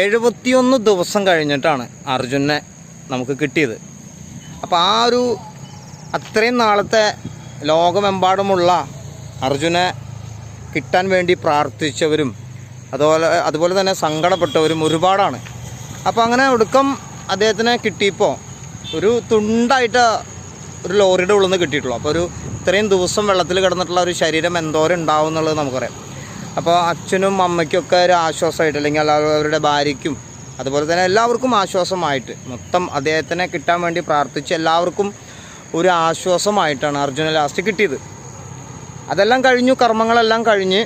എഴുപത്തിയൊന്ന് ദിവസം കഴിഞ്ഞിട്ടാണ് അർജുനെ നമുക്ക് കിട്ടിയത്. അപ്പോൾ ആ ഒരു അത്രയും നാളത്തെ ലോകമെമ്പാടുമുള്ള അർജുനെ കിട്ടാൻ വേണ്ടി പ്രാർത്ഥിച്ചവരും അതുപോലെ അതുപോലെ തന്നെ സങ്കടപ്പെട്ടവരും ഒരുപാടാണ്. അപ്പോൾ അങ്ങനെ ഒടുക്കം അദ്ദേഹത്തിനെ കിട്ടിയപ്പോൾ ഒരു തുണ്ടായിട്ട് ഒരു ലോറിയുടെ ഉള്ളിൽ നിന്ന് കിട്ടിയിട്ടുള്ളൂ. അപ്പോൾ ഒരു ഇത്രയും ദിവസം വെള്ളത്തിൽ കിടന്നിട്ടുള്ള ഒരു ശരീരം എന്തോരം ഉണ്ടാവും എന്നുള്ളത് നമുക്കറിയാം. അപ്പോൾ അച്ഛനും അമ്മയ്ക്കൊക്കെ ഒരു ആശ്വാസമായിട്ട് അല്ലെങ്കിൽ അവരുടെ ഭാര്യയ്ക്കും അതുപോലെ തന്നെ എല്ലാവർക്കും ആശ്വാസമായിട്ട്. മൊത്തം അദ്ദേഹത്തിനെ കിട്ടാൻ വേണ്ടി പ്രാർത്ഥിച്ച് എല്ലാവർക്കും ഒരു ആശ്വാസമായിട്ടാണ് അർജുന ലാസ്റ്റ് കിട്ടിയത്. അതെല്ലാം കഴിഞ്ഞു കർമ്മങ്ങളെല്ലാം കഴിഞ്ഞ്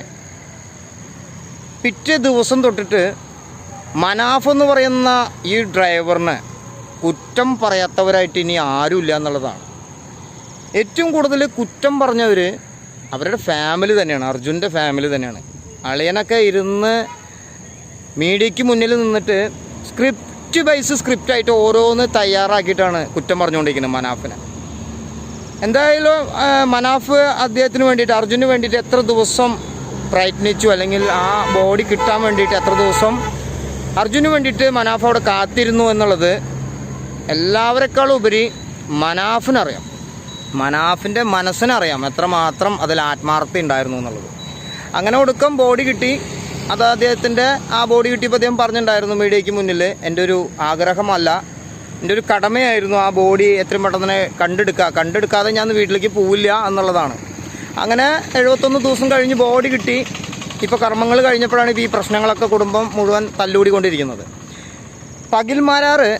പിറ്റേ ദിവസം തൊട്ടിട്ട് മനാഫ് എന്ന് പറയുന്ന ഈ ഡ്രൈവറിനെ കുറ്റം പറയാത്തവരായിട്ട് ഇനി ആരുമില്ല എന്നുള്ളതാണ്. ഏറ്റവും കൂടുതൽ കുറ്റം പറഞ്ഞവർ അവരുടെ ഫാമിലി തന്നെയാണ് അർജുന്റെ ഫാമിലി തന്നെയാണ്. അളിയനൊക്കെ ഇരുന്ന് മീഡിയയ്ക്ക് മുന്നിൽ നിന്നിട്ട് സ്ക്രിപ്റ്റ് ബൈസ് സ്ക്രിപ്റ്റായിട്ട് ഓരോന്ന് തയ്യാറാക്കിയിട്ടാണ് കുറ്റം പറഞ്ഞുകൊണ്ടിരിക്കുന്നത് മനാഫിനെ. എന്തായാലും മനാഫ് അദ്ദേഹത്തിന് വേണ്ടിയിട്ട് അർജുന് വേണ്ടിയിട്ട് എത്ര ദിവസം പ്രയത്നിച്ചു അല്ലെങ്കിൽ ആ ബോഡി കിട്ടാൻ വേണ്ടിയിട്ട് എത്ര ദിവസം അർജുന് വേണ്ടിയിട്ട് മനാഫ് അവിടെ കാത്തിരുന്നു എന്നുള്ളത് എല്ലാവരെക്കാളും ഉപരി മനാഫിനറിയാം. മനാഫിന്റെ മനസ്സിനറിയാം എത്രമാത്രം അതിൽ ആത്മാർത്ഥത ഉണ്ടായിരുന്നു എന്നുള്ളത്. അങ്ങനെ ഒടുക്കം ബോഡി കിട്ടി. അത് അദ്ദേഹത്തിന്റെ ആ ബോഡി കിട്ടിയപ്പോൾ അദ്ദേഹം പറഞ്ഞിട്ടുണ്ടായിരുന്നു മീഡിയയ്ക്ക് മുന്നിൽ എന്റെ ഒരു ആഗ്രഹമല്ല. എന്റെ ഒരു കടമയായിരുന്നു ആ ബോഡി എത്രയും പെട്ടെന്ന് തന്നെ കണ്ടെടുക്കുക. കണ്ടെടുക്കാതെ ഞാൻ വീട്ടിലേക്ക് പോവില്ല എന്നുള്ളതാണ്. അങ്ങനെ എഴുപത്തൊന്ന് ദിവസം കഴിഞ്ഞ് ബോഡി കിട്ടി. ഇപ്പോൾ കർമ്മങ്ങൾ കഴിഞ്ഞപ്പോഴാണ് ഇപ്പോൾ ഈ പ്രശ്നങ്ങളൊക്കെ കുടുംബം മുഴുവൻ തല്ലുകൂടിക്കൊണ്ടിരിക്കുന്നത്. പകിൽമാരാറ്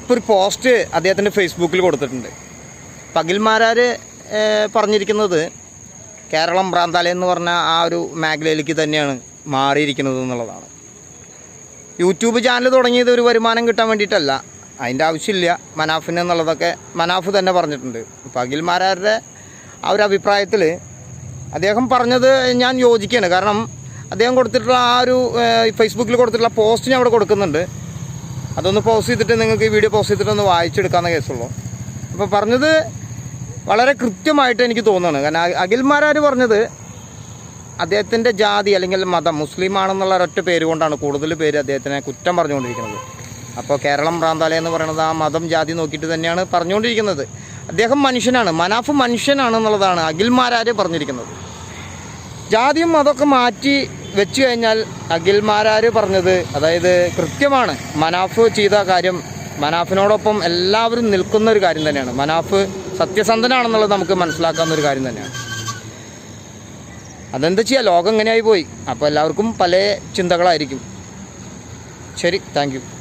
ഇപ്പോൾ ഒരു പോസ്റ്റ് അദ്ദേഹത്തിന്റെ ഫേസ്ബുക്കിൽ കൊടുത്തിട്ടുണ്ട്. പകിൽമാരാർ പറഞ്ഞിരിക്കുന്നത് കേരളം ഭ്രാന്താലയം എന്ന് പറഞ്ഞ ആ ഒരു മേഖലയിലേക്ക് തന്നെയാണ് മാറിയിരിക്കുന്നത് എന്നുള്ളതാണ്. യൂട്യൂബ് ചാനൽ തുടങ്ങിയത് ഒരു വരുമാനം കിട്ടാൻ വേണ്ടിയിട്ടല്ല. അതിന്റെ ആവശ്യമില്ല. മനാഫിന് എന്നുള്ളതൊക്കെ മനാഫ് തന്നെ പറഞ്ഞിട്ടുണ്ട്. പകിൽമാരാരുടെ ആ ഒരു അഭിപ്രായത്തിൽ അദ്ദേഹം പറഞ്ഞത് ഞാൻ യോജിക്കുകയാണ്. കാരണം അദ്ദേഹം കൊടുത്തിട്ടുള്ള ആ ഒരു ഫേസ്ബുക്കിൽ കൊടുത്തിട്ടുള്ള പോസ്റ്റ് ഞാൻ അവിടെ കൊടുക്കുന്നുണ്ട്. അതൊന്ന് പോസ്റ്റ് ചെയ്തിട്ട് നിങ്ങൾക്ക് ഈ വീഡിയോ പോസ്റ്റ് ചെയ്തിട്ട് ഒന്ന് കേസുള്ളൂ അപ്പോൾ പറഞ്ഞത് വളരെ കൃത്യമായിട്ട് എനിക്ക് തോന്നുന്നു കാരണം അഖിൽമാരാർ പറഞ്ഞത് അദ്ദേഹത്തിന്റെ ജാതി അല്ലെങ്കിൽ മതം മുസ്ലിം ആണെന്നുള്ള ഒരൊറ്റ പേര് കൊണ്ടാണ് കൂടുതൽ പേര് അദ്ദേഹത്തിനെ കുറ്റം പറഞ്ഞുകൊണ്ടിരിക്കുന്നത്. അപ്പോൾ കേരളം പ്രാന്താലയം എന്ന് പറയുന്നത് ആ മതം ജാതി നോക്കിയിട്ട് തന്നെയാണ് പറഞ്ഞുകൊണ്ടിരിക്കുന്നത്. അദ്ദേഹം മനുഷ്യനാണ് മനാഫ് മനുഷ്യനാണെന്നുള്ളതാണ് അഖിൽമാരാർ പറഞ്ഞിരിക്കുന്നത്. ജാതിയും മതമൊക്കെ മാറ്റി വെച്ച് കഴിഞ്ഞാൽ അഖിൽമാരാർ പറഞ്ഞത് അതായത് കൃത്യമാണ്. മനാഫ് ചെയ്ത കാര്യം മനാഫിനോടൊപ്പം എല്ലാവരും നിൽക്കുന്ന ഒരു കാര്യം തന്നെയാണ്. മനാഫ് സത്യസന്ധനാണെന്നുള്ളത് നമുക്ക് മനസ്സിലാക്കാവുന്ന ഒരു കാര്യം തന്നെയാണ്. അതെന്താ ചെയ്യുക ലോകം ഇങ്ങനെയായി പോയി. അപ്പോൾ എല്ലാവർക്കും പല ചിന്തകളായിരിക്കും. ശരി താങ്ക്